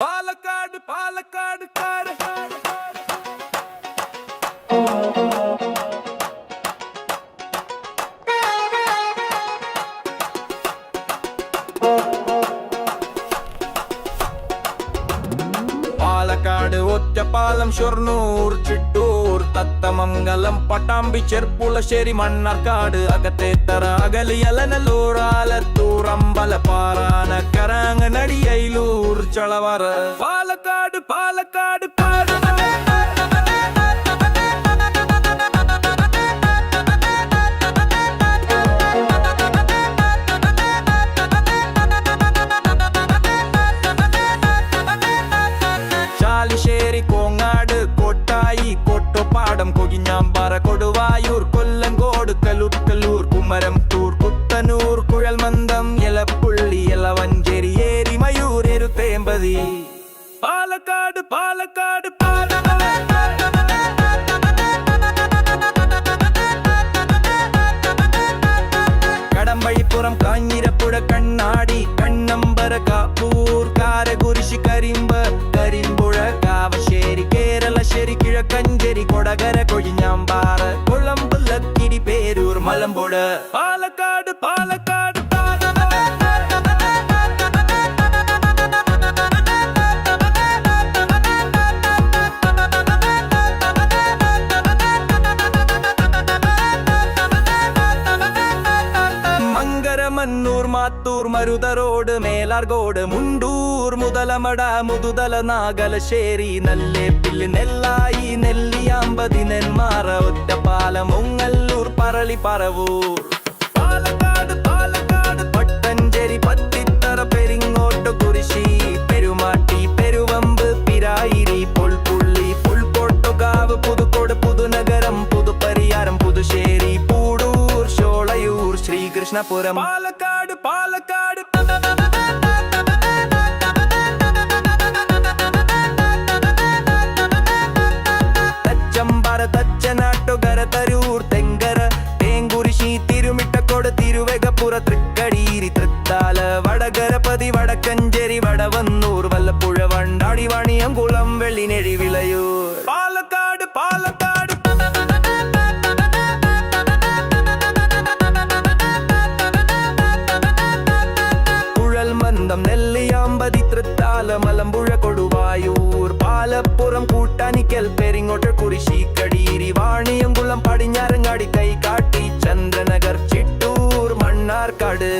പാലക്കാട് പാലക്കാട് കാട് പാലക്കാട് ഒറ്റപ്പാലം ഷൊർണൂർ ചിറ്റൂർ തത്തമംഗലം പട്ടാമ്പി ചെർപ്പുളശ്ശേരി മണ്ണാർക്കാട് അകത്തേത്തറ അകലിയലനല്ലൂർ ആലത്തൂർ അമ്പലപ്പാറാന കരാങ്ങനടി അയിലൂർ ചളവറ. പാലക്കാട് പാലക്കാട് ചാലിശ്ശേരി കോങ്ങാട് കോട്ടായി കൊട്ടോപ്പാടം കൊകിഞ്ഞാമ്പാറ കൊടുവായൂർ കൊല്ലങ്കോട് കലൂർക്കല്ലൂർ കുമരം പാലക്കാട് പാലക്കാട് കടമ്പഴിപ്പുറം കാഞ്ഞിരപ്പുഴ കണ്ണാടി കണ്ണമ്പര കാപ്പൂർ കാരകുരിശി കരിമ്പ് കരിമ്പുഴ കാവശ്ശേരി കേരളശ്ശേരി കിഴക്കഞ്ചേരി കൊടകര കൊഴിഞ്ഞാമ്പാറ് കുളമ്പ് ലക്കിടി പേരൂർ മലമ്പുഴ. പാലക്കാട് പാലക്കാട്. മാത്തൂർ മരുതറോഡ് മേലാർകോട് മുണ്ടൂർ മുതലമട മുതുതല നാഗലശ്ശേരി നല്ലേപ്പില്ല് നെല്ലായി നെല്ലിയാമ്പതി നെന്മാറ ഒറ്റപ്പാലം ഒങ്ങല്ലൂർ പറളി പറവൂർ. പാലക്കാട് പാലക്കാട് പട്ടഞ്ചേരി പത്തിത്തറ கிருஷ்ணபுரம். பாலக்காடு பாலக்காடு. നെല്ലിയാമ്പതി തൃത്താല മലമ്പുഴ കൊടുവായൂർ പാലപ്പുറം കൂട്ടാനിക്കൽ പെരിങ്ങോട്ട് കുരിശി കടീരി വാണിയംകുളം പടിഞ്ഞാറങ്ങാടി കൈകാട്ടി ചന്ദ്രനഗർ ചിറ്റൂർ മണ്ണാർക്കാട്